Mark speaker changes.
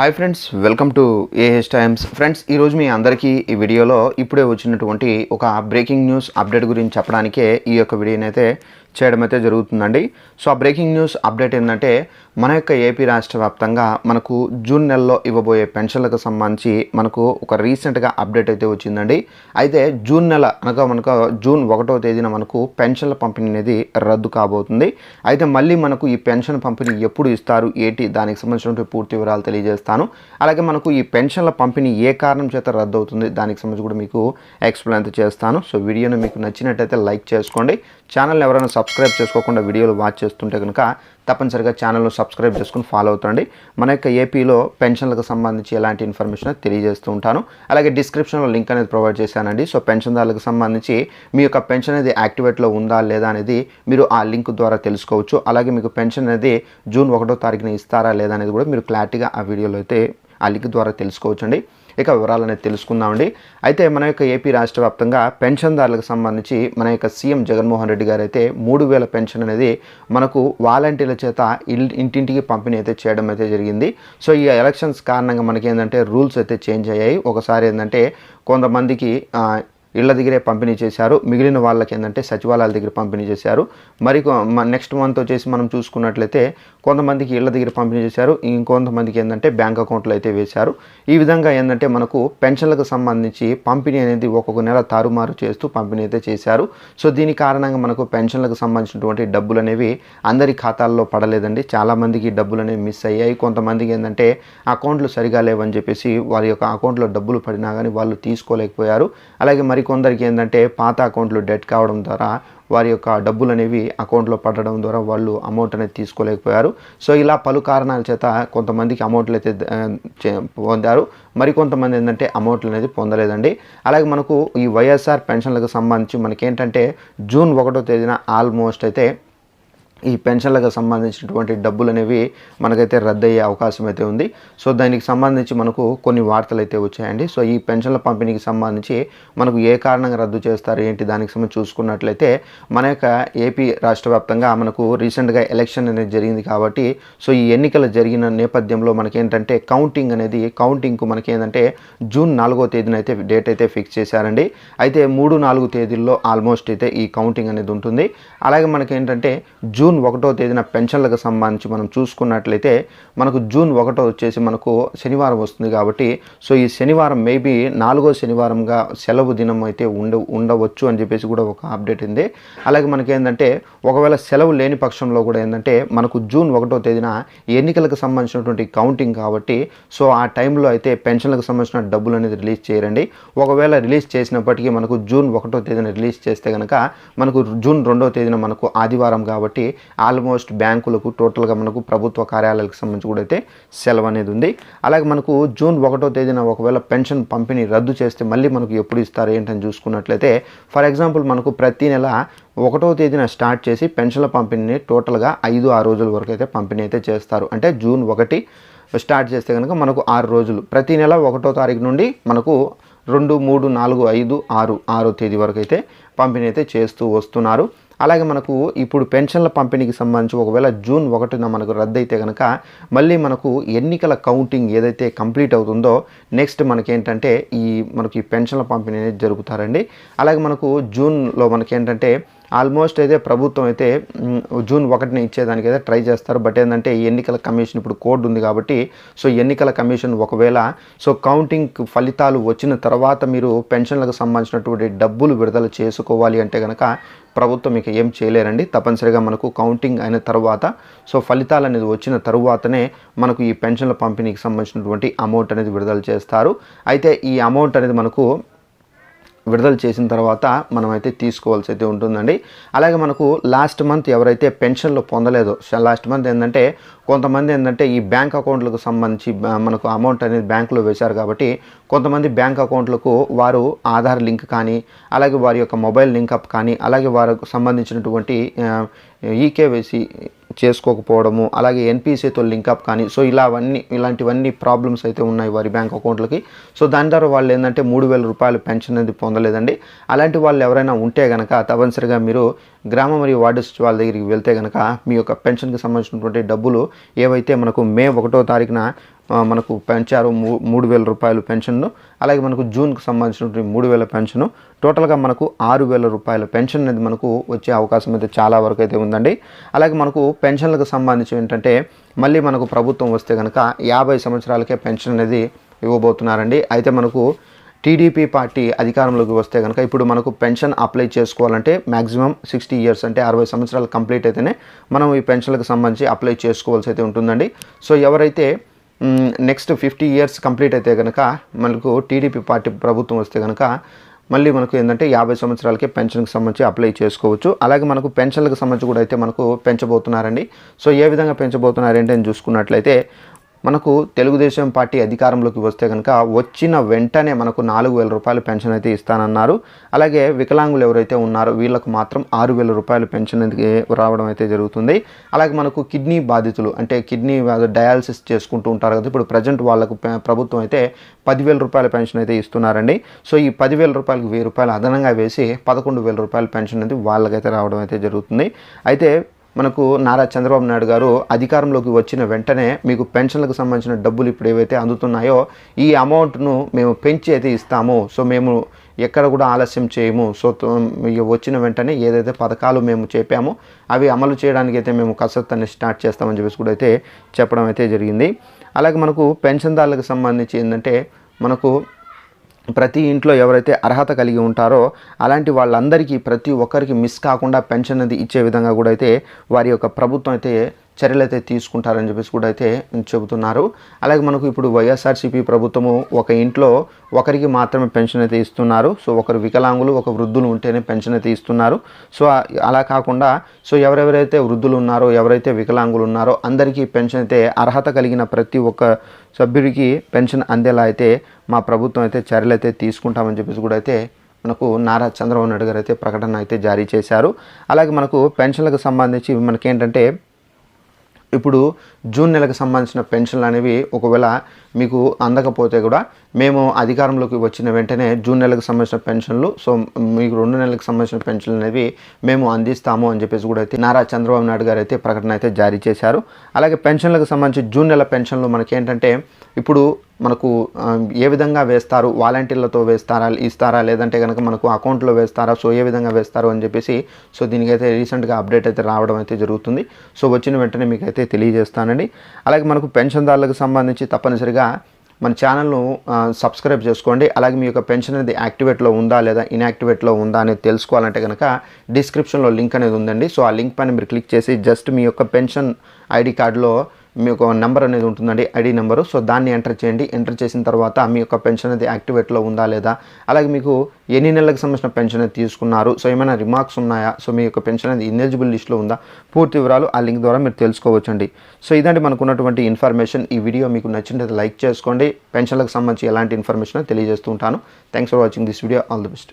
Speaker 1: Hi friends welcome to AH times friends ఈరోజు మీ అందరికీ ఈ వీడియోలో ఇప్పుడే వచ్చినటువంటి ఒక బ్రేకింగ్ న్యూస్ అప్డేట్ గురించి చెప్పడానికే ఈ యొక్క వీడియోని అయితే చేయడం అయితే జరుగుతుందండి. సో ఆ బ్రేకింగ్ న్యూస్ అప్డేట్ ఏంటంటే మన యొక్క ఏపీ రాష్ట్ర వ్యాప్తంగా మనకు జూన్ నెలలో ఇవ్వబోయే పెన్షన్లకు సంబంధించి మనకు ఒక రీసెంట్గా అప్డేట్ అయితే వచ్చిందండి. అయితే జూన్ నెల అనగా మనకు జూన్ ఒకటో తేదీన మనకు పెన్షన్ల పంపిణీ అనేది రద్దు కాబోతుంది. అయితే మళ్ళీ మనకు ఈ పెన్షన్ పంపిణీ ఎప్పుడు ఇస్తారు? ఏంటి? దానికి సంబంధించినటువంటి పూర్తి వివరాలు తెలియజేస్తారు చేస్తాను. అలాగే మనకు ఈ పెన్షన్ల పంపిణీ ఏ కారణం చేత రద్దు అవుతుంది దానికి సంబంధించి కూడా మీకు ఎక్స్ప్లెయిన్ చేస్తాను. సో వీడియోను మీకు నచ్చినట్టయితే లైక్ చేసుకోండి. ఛానల్ ఎవరైనా సబ్స్క్రైబ్ చేసుకోకుండా వీడియోలు వాచ్ చేస్తుంటే కనుక తప్పనిసరిగా ఛానల్ను సబ్స్క్రైబ్ చేసుకుని ఫాలో అవుతండి మన యొక్క ఏపీలో పెన్షన్లకు సంబంధించి ఎలాంటి ఇన్ఫర్మేషన్ తెలియజేస్తూ ఉంటాను. అలాగే డిస్క్రిప్షన్లో లింక్ అనేది ప్రొవైడ్ చేశానండి. సో పెన్షన్దారులకు సంబంధించి మీ యొక్క పెన్షన్ అనేది యాక్టివేట్లో ఉందా లేదా అనేది మీరు ఆ లింక్ ద్వారా తెలుసుకోవచ్చు. అలాగే మీకు పెన్షన్ అనేది జూన్ ఒకటో తారీఖున ఇస్తారా లేదా అనేది కూడా మీరు క్లారిటీగా ఆ వీడియోలో అయితే ఆ లింక్ ద్వారా తెలుసుకోవచ్చండి. ఇక వివరాలు అనేది తెలుసుకుందామండి. అయితే మన యొక్క ఏపీ రాష్ట్ర వ్యాప్తంగా పెన్షన్దారులకు సంబంధించి మన యొక్క సీఎం జగన్మోహన్ రెడ్డి గారు అయితే మూడు వేల పెన్షన్ అనేది మనకు వాలంటీర్ల చేత ఇంటింటికి పంపిణీ అయితే చేయడం అయితే జరిగింది. సో ఈ ఎలక్షన్స్ కారణంగా మనకి ఏంటంటే రూల్స్ అయితే చేంజ్ అయ్యాయి. ఒకసారి ఏంటంటే కొంతమందికి ఇళ్ళ దగ్గరే పంపిణీ చేశారు. మిగిలిన వాళ్ళకి ఏంటంటే సచివాలయాల దగ్గర పంపిణీ చేశారు. మరి నెక్స్ట్ మంత్ వచ్చేసి మనం చూసుకున్నట్లయితే కొంతమందికి ఇళ్ళ దగ్గర పంపిణీ చేశారు. ఇంకొంతమందికి ఏంటంటే బ్యాంక్ అకౌంట్లు అయితే వేశారు. ఈ విధంగా ఏంటంటే మనకు పెన్షన్లకు సంబంధించి పంపిణీ అనేది ఒక్కొక్క నెల తారుమారు చేస్తూ పంపిణీ అయితే చేశారు. సో దీని కారణంగా మనకు పెన్షన్లకు సంబంధించినటువంటి డబ్బులు అనేవి అందరి ఖాతాల్లో పడలేదండి. చాలామందికి డబ్బులు అనేవి మిస్ అయ్యాయి. కొంతమందికి ఏంటంటే అకౌంట్లు సరిగా లేవని చెప్పేసి వారి యొక్క అకౌంట్లో డబ్బులు పడినా కానీ వాళ్ళు తీసుకోలేకపోయారు. అలాగే మరి మరికొందరికి ఏంటంటే పాత అకౌంట్లు డెట్ కావడం ద్వారా వారి యొక్క డబ్బులు అనేవి అకౌంట్లో పడడం ద్వారా వాళ్ళు అమౌంట్ అనేది తీసుకోలేకపోయారు. సో ఇలా పలు కారణాల చేత కొంతమందికి అమౌంట్లు అయితే చే- పొందారు. మరికొంతమంది ఏంటంటే అమౌంట్లు అనేది పొందలేదండి. అలాగే మనకు ఈ వైఎస్ఆర్ పెన్షన్లకు సంబంధించి మనకేంటంటే జూన్ ఒకటో తేదీన ఆల్మోస్ట్ అయితే ఈ పెన్షన్లకు సంబంధించినటువంటి డబ్బులు అనేవి మనకైతే రద్దయ్యే అవకాశం అయితే ఉంది. సో దానికి సంబంధించి మనకు కొన్ని వార్తలు అయితే వచ్చాయండి. సో ఈ పెన్షన్ల పంపిణీకి సంబంధించి మనకు ఏ కారణంగా రద్దు చేస్తారు ఏంటి దానికి సంబంధించి చూసుకున్నట్లయితే మన యొక్క ఏపీ రాష్ట్ర వ్యాప్తంగా మనకు రీసెంట్గా ఎలక్షన్ అనేది జరిగింది కాబట్టి సో ఈ ఎన్నికలు జరిగిన నేపథ్యంలో మనకేంటంటే కౌంటింగ్ అనేది కౌంటింగ్కు మనకి ఏంటంటే జూన్ నాలుగో తేదీన అయితే డేట్ అయితే ఫిక్స్ చేశారండి. అయితే మూడు నాలుగు తేదీల్లో ఆల్మోస్ట్ అయితే ఈ కౌంటింగ్ అనేది ఉంటుంది. అలాగే మనకి ఏంటంటే జూన్ ఒకటో తేదీన పెన్షన్లకు సంబంధించి మనం చూసుకున్నట్లయితే మనకు జూన్ ఒకటో వచ్చేసి మనకు శనివారం వస్తుంది కాబట్టి సో ఈ శనివారం మేబీ నాలుగో శనివారంగా సెలవు దినం అయితే ఉండ ఉండవచ్చు అని చెప్పేసి కూడా ఒక అప్డేట్ ఉంది. అలాగే మనకి ఏంటంటే ఒకవేళ సెలవు లేని పక్షంలో కూడా ఏంటంటే మనకు జూన్ ఒకటో తేదీన ఎన్నికలకు సంబంధించినటువంటి కౌంటింగ్ కాబట్టి సో ఆ టైంలో అయితే పెన్షన్లకు సంబంధించిన డబ్బులు అనేది రిలీజ్ చేయరండి. ఒకవేళ రిలీజ్ చేసినప్పటికీ మనకు జూన్ ఒకటో తేదీన రిలీజ్ చేస్తే కనుక మనకు జూన్ రెండో తేదీన మనకు ఆదివారం కాబట్టి ఆల్మోస్ట్ బ్యాంకులకు టోటల్గా మనకు ప్రభుత్వ కార్యాలయాలకు సంబంధించి కూడా అయితే సెలవు అనేది ఉంది. అలాగే మనకు జూన్ ఒకటో తేదీన ఒకవేళ పెన్షన్ పంపిణీ రద్దు చేస్తే మళ్ళీ మనకు ఎప్పుడు ఇస్తారు ఏంటని చూసుకున్నట్లయితే ఫర్ ఎగ్జాంపుల్ మనకు ప్రతి నెల ఒకటో తేదీన స్టార్ట్ చేసి పెన్షన్ల పంపిణీని టోటల్గా ఐదు ఆరు రోజుల వరకు అయితే పంపిణీ అయితే చేస్తారు. అంటే జూన్ ఒకటి స్టార్ట్ చేస్తే కనుక మనకు ఆరు రోజులు. ప్రతి నెల ఒకటో తారీఖు నుండి మనకు రెండు మూడు నాలుగు ఐదు ఆరు ఆరో తేదీ వరకు అయితే పంపిణీ అయితే చేస్తూ వస్తున్నారు. అలాగే మనకు ఇప్పుడు పెన్షన్ల పంపిణీకి సంబంధించి ఒకవేళ జూన్ ఒకటిన మనకు రద్దయితే కనుక మళ్ళీ మనకు ఎన్నికల కౌంటింగ్ ఏదైతే కంప్లీట్ అవుతుందో నెక్స్ట్ మనకేంటంటే ఈ మనకి పెన్షన్ల పంపిణీ అనేది జరుగుతారండి. అలాగే మనకు జూన్లో మనకేంటంటే ఆల్మోస్ట్ అయితే ప్రభుత్వం అయితే జూన్ ఒకటిని ఇచ్చేదానికి అయితే ట్రై చేస్తారు. బట్ ఏంటంటే ఎన్నికల కమిషన్ ఇప్పుడు కోడ్ ఉంది కాబట్టి సో ఎన్నికల కమిషన్ ఒకవేళ సో కౌంటింగ్ ఫలితాలు వచ్చిన తర్వాత మీరు పెన్షన్లకు సంబంధించినటువంటి డబ్బులు విడుదల చేసుకోవాలి అంటే కనుక ప్రభుత్వం ఇక ఏం చేయలేరండి. తప్పనిసరిగా మనకు కౌంటింగ్ అయిన తర్వాత సో ఫలితాలు అనేది వచ్చిన తరువాతనే మనకు ఈ పెన్షన్ల పంపిణీకి సంబంధించినటువంటి అమౌంట్ అనేది విడుదల చేస్తారు. అయితే ఈ అమౌంట్ అనేది మనకు విడుదల చేసిన తర్వాత మనం అయితే తీసుకోవాల్సి అయితే ఉంటుందండి. అలాగే మనకు లాస్ట్ మంత్ ఎవరైతే పెన్షన్లు పొందలేదో లాస్ట్ మంత్ ఏంటంటే కొంతమంది ఏంటంటే ఈ బ్యాంక్ అకౌంట్లకు సంబంధించి మనకు అమౌంట్ అనేది బ్యాంకులో వేశారు కాబట్టి కొంతమంది బ్యాంక్ అకౌంట్లకు వారు ఆధార్ లింక్ కానీ అలాగే వారి యొక్క మొబైల్ లింకప్ కానీ అలాగే వారికి సంబంధించినటువంటి ఈకేవైసీ చేసుకోకపోవడము అలాగే ఎన్పిసితో లింకప్ కానీ సో ఇలా అవన్నీ ఇలాంటివన్నీ ప్రాబ్లమ్స్ అయితే ఉన్నాయి వారి బ్యాంక్ అకౌంట్లకి సో దాని ద్వారా వాళ్ళు ఏంటంటే మూడు వేల రూపాయలు పెన్షన్ అనేది పొందలేదండి. అలాంటి వాళ్ళు ఎవరైనా ఉంటే కనుక తప్పనిసరిగా మీరు గ్రామ మరియు వార్డు వాళ్ళ దగ్గరికి వెళ్తే కనుక మీ యొక్క పెన్షన్కి సంబంధించినటువంటి డబ్బులు ఏవైతే మనకు మే ఒకటో తారీఖున మనకు పెంచారు మూడు వేల రూపాయలు పెన్షన్ను. అలాగే మనకు జూన్కి సంబంధించినటువంటి మూడు వేల పెన్షను టోటల్గా మనకు ఆరు వేల రూపాయల పెన్షన్ అనేది మనకు వచ్చే అవకాశం అయితే చాలా వరకు అయితే ఉందండి. అలాగే మనకు పెన్షన్లకు సంబంధించి ఏంటంటే మళ్ళీ మనకు ప్రభుత్వం వస్తే కనుక యాభై సంవత్సరాలకే పెన్షన్ అనేది ఇవ్వబోతున్నారండి. అయితే మనకు టీడీపీ పార్టీ అధికారంలోకి వస్తే కనుక ఇప్పుడు మనకు పెన్షన్ అప్లై చేసుకోవాలంటే మ్యాక్సిమం సిక్స్టీ ఇయర్స్ అంటే అరవై సంవత్సరాలు కంప్లీట్ అయితేనే మనం ఈ పెన్షన్లకు సంబంధించి అప్లై చేసుకోవాల్సి అయితే ఉంటుందండి. సో ఎవరైతే నెక్స్ట్ ఫిఫ్టీ ఇయర్స్ కంప్లీట్ అయితే కనుక మనకు టీడీపీ పార్టీ ప్రభుత్వం వస్తే కనుక మళ్ళీ మనకు ఏంటంటే యాభై సంవత్సరాలకే పెన్షన్కి సంబంధించి అప్లై చేసుకోవచ్చు. అలాగే మనకు పెన్షన్లకు సంబంధించి కూడా అయితే మనకు పెంచబోతున్నారండి. సో ఏ విధంగా పెంచబోతున్నారంటే అని చూసుకున్నట్లయితే మనకు తెలుగుదేశం పార్టీ అధికారంలోకి వస్తే కనుక వచ్చిన వెంటనే మనకు నాలుగు వేల రూపాయల పెన్షన్ అయితే ఇస్తానన్నారు. అలాగే వికలాంగులు ఎవరైతే ఉన్నారో వీళ్ళకు మాత్రం ఆరు వేల రూపాయల పెన్షన్ అనేది రావడం అయితే జరుగుతుంది. అలాగే మనకు కిడ్నీ బాధితులు అంటే కిడ్నీ డయాలసిస్ చేసుకుంటూ ఉంటారు కదా. ఇప్పుడు ప్రజెంట్ వాళ్ళకు ప్రభుత్వం అయితే పదివేల రూపాయల పెన్షన్ అయితే ఇస్తున్నారండి. సో ఈ పదివేల రూపాయలకు వెయ్యి రూపాయలు అదనంగా వేసి పదకొండు వేల రూపాయల పెన్షన్ అనేది వాళ్ళకైతే రావడం అయితే జరుగుతుంది. అయితే మనకు నారా చంద్రబాబు నాయుడు గారు అధికారంలోకి వచ్చిన వెంటనే మీకు పెన్షన్లకు సంబంధించిన డబ్బులు ఇప్పుడు ఏవైతే అందుతున్నాయో ఈ అమౌంట్ను మేము పెంచి అయితే ఇస్తాము. సో మేము ఎక్కడ కూడా ఆలస్యం చేయము. సో వచ్చిన వెంటనే ఏదైతే పథకాలు మేము చెప్పామో అవి అమలు చేయడానికి అయితే మేము కసరత్తు అనేది స్టార్ట్ చేస్తామని చెప్పేసి కూడా అయితే చెప్పడం అయితే జరిగింది. అలాగే మనకు పెన్షన్దారులకు సంబంధించి ఏంటంటే మనకు ప్రతి ఇంట్లో ఎవరైతే అర్హత కలిగి ఉంటారో అలాంటి వాళ్ళందరికీ ప్రతి ఒక్కరికి మిస్ కాకుండా పెన్షన్ అనేది ఇచ్చే విధంగా కూడా అయితే వారి యొక్క ప్రభుత్వం అయితే చర్యలు అయితే తీసుకుంటారని చెప్పేసి కూడా అయితే చెబుతున్నారు. అలాగే మనకు ఇప్పుడు వైఎస్ఆర్సీపీ ప్రభుత్వము ఒక ఇంట్లో ఒకరికి మాత్రమే పెన్షన్ అయితే ఇస్తున్నారు. సో ఒకరు వికలాంగులు ఒక వృద్ధులు ఉంటేనే పెన్షన్ అయితే ఇస్తున్నారు. సో అలా కాకుండా సో ఎవరెవరైతే వృద్ధులు ఉన్నారో ఎవరైతే వికలాంగులు ఉన్నారో అందరికీ పెన్షన్ అయితే అర్హత కలిగిన ప్రతి ఒక్క సభ్యుడికి పెన్షన్ అందేలా అయితే మా ప్రభుత్వం అయితే చర్యలు అయితే తీసుకుంటామని చెప్పేసి కూడా అయితే మనకు నారా చంద్రబాబు నాయుడు గారు అయితే ప్రకటన అయితే జారీ చేశారు. అలాగే మనకు పెన్షన్లకు సంబంధించి మనకేంటంటే ఇప్పుడు జూన్ నెలకు సంబంధించిన పెన్షన్లు అనేవి ఒకవేళ మీకు అందకపోతే కూడా మేము అధికారంలోకి వచ్చిన వెంటనే జూన్ నెలకు సంబంధించిన పెన్షన్లు సో మీకు రెండు నెలలకు సంబంధించిన పెన్షన్లు అనేవి మేము అందిస్తాము అని చెప్పేసి కూడా అయితే నారా చంద్రబాబు నాయుడు గారు అయితే ప్రకటన అయితే జారీ చేశారు. అలాగే పెన్షన్లకు సంబంధించి జూన్ నెల పెన్షన్లు మనకేంటంటే ఇప్పుడు మనకు ఏ విధంగా వేస్తారు వాలంటీర్లతో వేస్తారా ఇస్తారా లేదంటే కనుక మనకు అకౌంట్లో వేస్తారా సో ఏ విధంగా వేస్తారు అని చెప్పేసి సో దీనికైతే రీసెంట్గా అప్డేట్ అయితే రావడం అయితే జరుగుతుంది. సో వచ్చిన వెంటనే మీకు అయితే తెలియజేస్తానండి. అలాగే మనకు పెన్షన్దారులకు సంబంధించి తప్పనిసరిగా మన ఛానల్ను సబ్స్క్రైబ్ చేసుకోండి. అలాగే మీ యొక్క పెన్షన్ అనేది యాక్టివేట్లో ఉందా లేదా ఇన్యాక్టివేట్లో ఉందా అనేది తెలుసుకోవాలంటే కనుక డిస్క్రిప్షన్లో లింక్ అనేది ఉందండి. సో ఆ లింక్ పైన మీరు క్లిక్ చేసి జస్ట్ మీ యొక్క పెన్షన్ ఐడి కార్డులో మీ యొక్క నెంబర్ అనేది ఉంటుందండి ఐడి నెంబరు. సో దాన్ని ఎంటర్ చేయండి. ఎంటర్ చేసిన తర్వాత మీ యొక్క పెన్షన్ అనేది యాక్టివేట్లో ఉందా లేదా? అలాగే మీకు ఎన్ని నెలలకు సంబంధించిన పెన్షన్ అనేది తీసుకున్నారు? సో ఏమైనా రిమార్క్స్ ఉన్నాయా? సో మీ యొక్క పెన్షన్ అనేది ఇన్ఎలిజిబుల్ లిస్ట్లో ఉందా? పూర్తి వివరాలు ఆ లింక్ ద్వారా మీరు తెలుసుకోవచ్చండి. సో ఇదండి మనకున్నటువంటి ఇన్ఫర్మేషన్. ఈ వీడియో మీకు నచ్చినట్లయితే లైక్ చేసుకోండి. పెన్షన్లకు సంబంధించి ఎలాంటి ఇన్ఫర్మేషన్ తెలియజేస్తూ ఉంటాను. Thanks for watching this video. All the best.